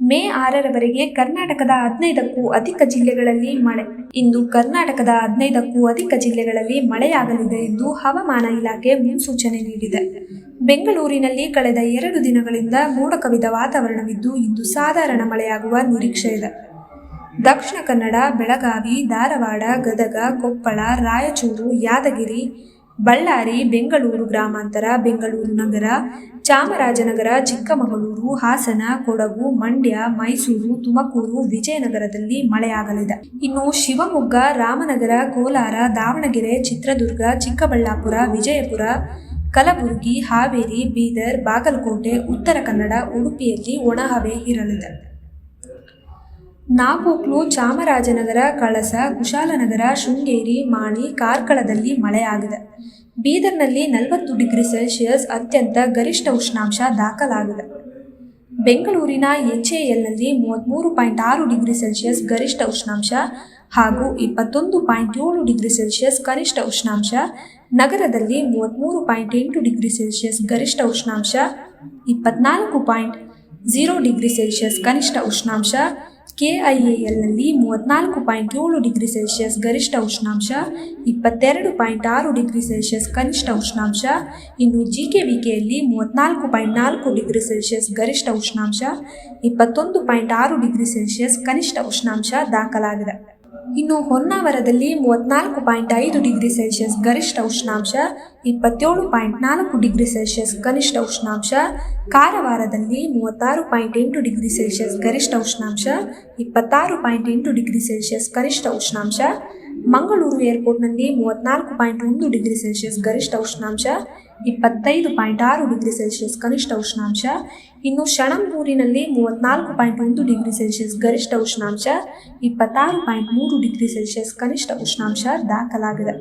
ಮೇ ಆರರವರೆಗೆ ಕರ್ನಾಟಕದ ಹದಿನೈದಕ್ಕೂ ಅಧಿಕ ಜಿಲ್ಲೆಗಳಲ್ಲಿ ಮಳೆ. ಇಂದು ಕರ್ನಾಟಕದ ಹದಿನೈದಕ್ಕೂ ಅಧಿಕ ಜಿಲ್ಲೆಗಳಲ್ಲಿ ಮಳೆಯಾಗಲಿದೆ ಎಂದು ಹವಾಮಾನ ಇಲಾಖೆ ಮುನ್ಸೂಚನೆ ನೀಡಿದೆ. ಬೆಂಗಳೂರಿನಲ್ಲಿ ಕಳೆದ ಎರಡು ದಿನಗಳಿಂದ ಮೋಡ ಕವಿದ ವಾತಾವರಣವಿದ್ದು, ಇಂದು ಸಾಧಾರಣ ಮಳೆಯಾಗುವ ನಿರೀಕ್ಷೆ ಇದೆ. ದಕ್ಷಿಣ ಕನ್ನಡ, ಬೆಳಗಾವಿ, ಧಾರವಾಡ, ಗದಗ, ಕೊಪ್ಪಳ, ರಾಯಚೂರು, ಯಾದಗಿರಿ ಬಳ್ಳಾರಿ, ಬೆಂಗಳೂರು ಗ್ರಾಮಾಂತರ, ಬೆಂಗಳೂರು ನಗರ, ಚಾಮರಾಜನಗರ, ಚಿಕ್ಕಮಗಳೂರು, ಹಾಸನ, ಕೊಡಗು, ಮಂಡ್ಯ, ಮೈಸೂರು, ತುಮಕೂರು, ವಿಜಯನಗರದಲ್ಲಿ ಮಳೆಯಾಗಲಿದೆ. ಇನ್ನು ಶಿವಮೊಗ್ಗ, ರಾಮನಗರ, ಕೋಲಾರ, ದಾವಣಗೆರೆ, ಚಿತ್ರದುರ್ಗ, ಚಿಕ್ಕಬಳ್ಳಾಪುರ, ವಿಜಯಪುರ, ಕಲಬುರಗಿ, ಹಾವೇರಿ, ಬೀದರ್, ಬಾಗಲಕೋಟೆ, ಉತ್ತರ ಕನ್ನಡ, ಉಡುಪಿಯಲ್ಲಿ ಒಣಹವೆ ಇರಲಿದೆ. ನಾಪೋಕ್ಲು ಚಾಮರಾಜನಗರ, ಕಳಸ, ಕುಶಾಲನಗರ, ಶೃಂಗೇರಿ, ಮಾಣಿ, ಕಾರ್ಕಳದಲ್ಲಿ ಮಳೆಯಾಗಿದೆ. ಬೀದರ್ನಲ್ಲಿ ನಲವತ್ತು ಡಿಗ್ರಿ ಸೆಲ್ಸಿಯಸ್ ಅತ್ಯಂತ ಗರಿಷ್ಠ ಉಷ್ಣಾಂಶ ದಾಖಲಾಗಿದೆ. ಬೆಂಗಳೂರಿನ ಎಚ್ಎಎಲ್ನಲ್ಲಿ ಮೂವತ್ತ್ಮೂರು ಪಾಯಿಂಟ್ ಆರು ಡಿಗ್ರಿ ಸೆಲ್ಸಿಯಸ್ ಗರಿಷ್ಠ ಉಷ್ಣಾಂಶ ಹಾಗೂ ಇಪ್ಪತ್ತೊಂದು ಪಾಯಿಂಟ್ ಏಳು ಡಿಗ್ರಿ ಸೆಲ್ಸಿಯಸ್ ಕನಿಷ್ಠ ಉಷ್ಣಾಂಶ, ನಗರದಲ್ಲಿ ಮೂವತ್ತ್ಮೂರು ಪಾಯಿಂಟ್ ಎಂಟು ಡಿಗ್ರಿ ಸೆಲ್ಸಿಯಸ್ ಗರಿಷ್ಠ ಉಷ್ಣಾಂಶ, ಇಪ್ಪತ್ನಾಲ್ಕು ಪಾಯಿಂಟ್ ಝೀರೋ ಡಿಗ್ರಿ ಸೆಲ್ಸಿಯಸ್ ಕನಿಷ್ಠ ಉಷ್ಣಾಂಶ ಕೆಐಎಎಲ್ನಲ್ಲಿ ಮೂವತ್ತ್ನಾಲ್ಕು ಪಾಯಿಂಟ್ ಏಳು ಡಿಗ್ರಿ ಸೆಲ್ಸಿಯಸ್ ಗರಿಷ್ಠ ಉಷ್ಣಾಂಶ, ಇಪ್ಪತ್ತೆರಡು ಪಾಯಿಂಟ್ ಆರು ಡಿಗ್ರಿ ಸೆಲ್ಸಿಯಸ್ ಕನಿಷ್ಠ ಉಷ್ಣಾಂಶ, ಇನ್ನು ಜಿ ಕೆ ವಿ ಕೆಯಲ್ಲಿ ಮೂವತ್ತ್ನಾಲ್ಕು ಪಾಯಿಂಟ್ ನಾಲ್ಕು ಡಿಗ್ರಿ ಸೆಲ್ಸಿಯಸ್ ಗರಿಷ್ಠ ಉಷ್ಣಾಂಶ, ಇಪ್ಪತ್ತೊಂದು ಪಾಯಿಂಟ್ ಆರು ಡಿಗ್ರಿ ಸೆಲ್ಸಿಯಸ್ ಕನಿಷ್ಠ ಉಷ್ಣಾಂಶ ದಾಖಲಾಗಿದೆ. ಇನ್ನು ಹೊನ್ನಾವರದಲ್ಲಿ ಮೂವತ್ನಾಲ್ಕು ಪಾಯಿಂಟ್ ಐದು ಡಿಗ್ರಿ ಸೆಲ್ಸಿಯಸ್ ಗರಿಷ್ಠ ಉಷ್ಣಾಂಶ ಇಪ್ಪತ್ತೇಳು ಪಾಯಿಂಟ್ ನಾಲ್ಕು ಡಿಗ್ರಿ ಸೆಲ್ಸಿಯಸ್ ಕನಿಷ್ಠ ಉಷ್ಣಾಂಶ. ಕಾರವಾರದಲ್ಲಿ ಮೂವತ್ತಾರು ಪಾಯಿಂಟ್ ಎಂಟು ಡಿಗ್ರಿ ಸೆಲ್ಸಿಯಸ್ ಗರಿಷ್ಠ ಉಷ್ಣಾಂಶ, ಇಪ್ಪತ್ತಾರು ಪಾಯಿಂಟ್ ಎಂಟು ಡಿಗ್ರಿ ಸೆಲ್ಸಿಯಸ್ ಕನಿಷ್ಠ ಉಷ್ಣಾಂಶ. ಮಂಗಳೂರು ಏರ್ಪೋರ್ಟ್ನಲ್ಲಿ ಮೂವತ್ನಾಲ್ಕು ಪಾಯಿಂಟ್ ಒಂದು ಡಿಗ್ರಿ ಸೆಲ್ಸಿಯಸ್ ಗರಿಷ್ಠ ಉಷ್ಣಾಂಶ, ಇಪ್ಪತ್ತೈದು ಪಾಯಿಂಟ್ ಆರು ಡಿಗ್ರಿ ಸೆಲ್ಸಿಯಸ್ ಕನಿಷ್ಠ ಉಷ್ಣಾಂಶ, ಇನ್ನು ಶಣಂಬೂರಿನಲ್ಲಿ ಮೂವತ್ನಾಲ್ಕು ಪಾಯಿಂಟ್ ಒಂದು ಡಿಗ್ರಿ ಸೆಲ್ಸಿಯಸ್ ಗರಿಷ್ಠ ಉಷ್ಣಾಂಶ, ಇಪ್ಪತ್ತಾರು ಪಾಯಿಂಟ್ ಮೂರು ಡಿಗ್ರಿ ಸೆಲ್ಸಿಯಸ್ ಕನಿಷ್ಠ ಉಷ್ಣಾಂಶ ದಾಖಲಾಗಿದೆ.